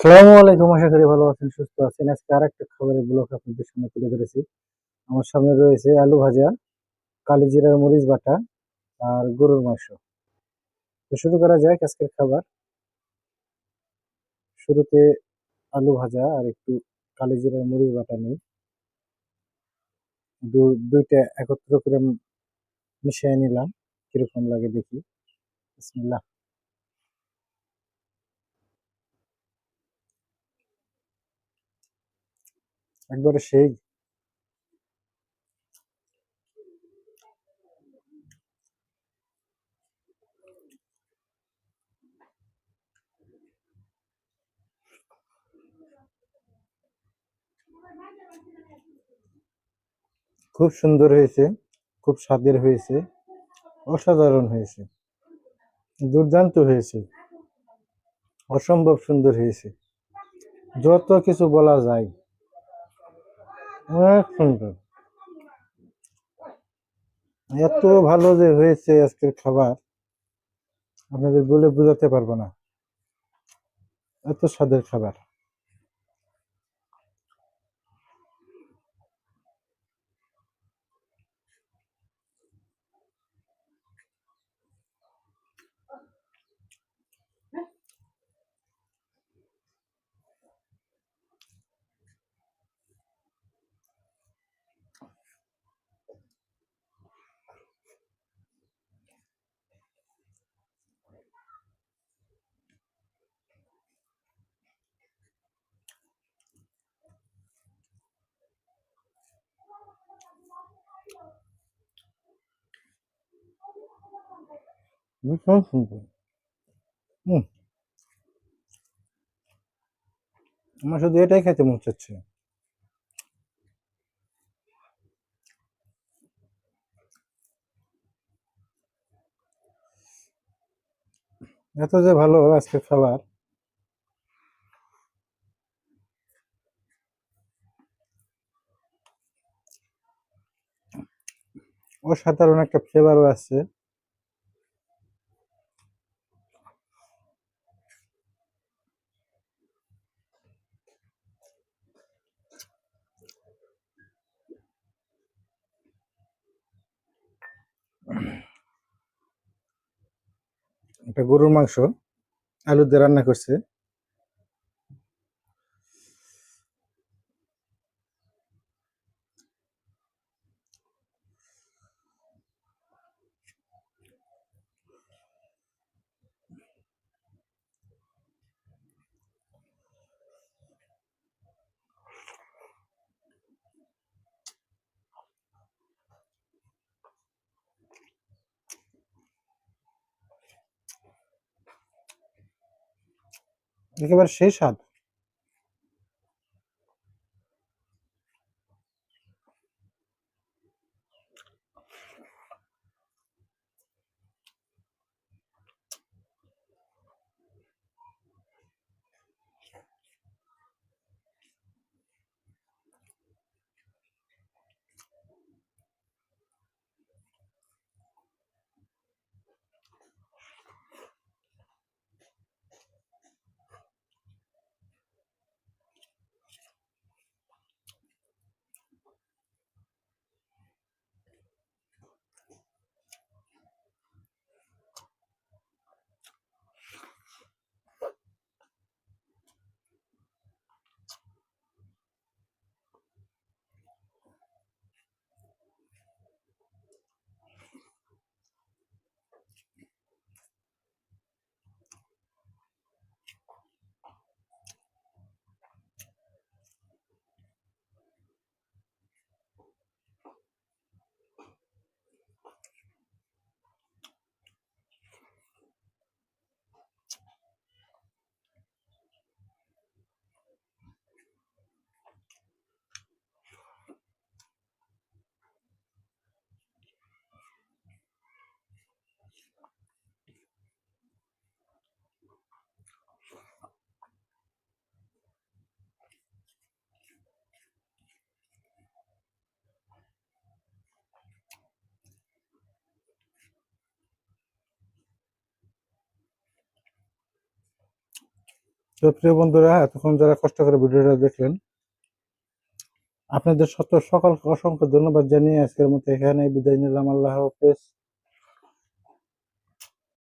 সালামু আলাইকুম, আশা করি ভালো আছেন, সুস্থ আছেন। আজকে আর একটা খাবারের ব্লগ আপনাদের সামনে তুলে ধরেছি। আমার সামনে রয়েছে আলু ভাজা কালিজিরার মরিচ বাটা আর গরুর মাংস। তো শুরু করা যাক আজকের খাবার। শুরুতে আলু ভাজা আর একটু কালিজিরার মরিচ বাটা নিই। দুইটা একত্র করে মিশিয়ে নিলাম, কীরকম লাগে দেখি। বিসমিল্লাহ। একবারে সেই। খুব সুন্দর হয়েছে, খুব স্বাদের হয়েছে, অসাধারণ হয়েছে, দুর্দান্ত হয়েছে, অসম্ভব সুন্দর হয়েছে, যত কিছু বলা যায়। অনেক সুন্দর এত ভালো যে হয়েছে আজকের খাবার, আপনাদের বলে বোঝাতে পারব না। এত স্বাদের খাবার। ভীষণ সুন্দর হুম আমার শুধু এটাই খেতে মন চাচ্ছে এত যে ভালো আজকে খাবার অসাধারণ একটা ফ্লেভারও আছে এটা গরুর মাংস আলু দিয়ে রান্না করছে। একেবারে সেই স্বাদ তো প্রিয় বন্ধুরা, এতক্ষণ যারা কষ্ট করে ভিডিওটা দেখলেন, আপনাদের সত্য সকল অসংখ্য ধন্যবাদ জানিয়ে আজকের মতো এখানে বিদায় নিলাম। আল্লাহ হাফেজ।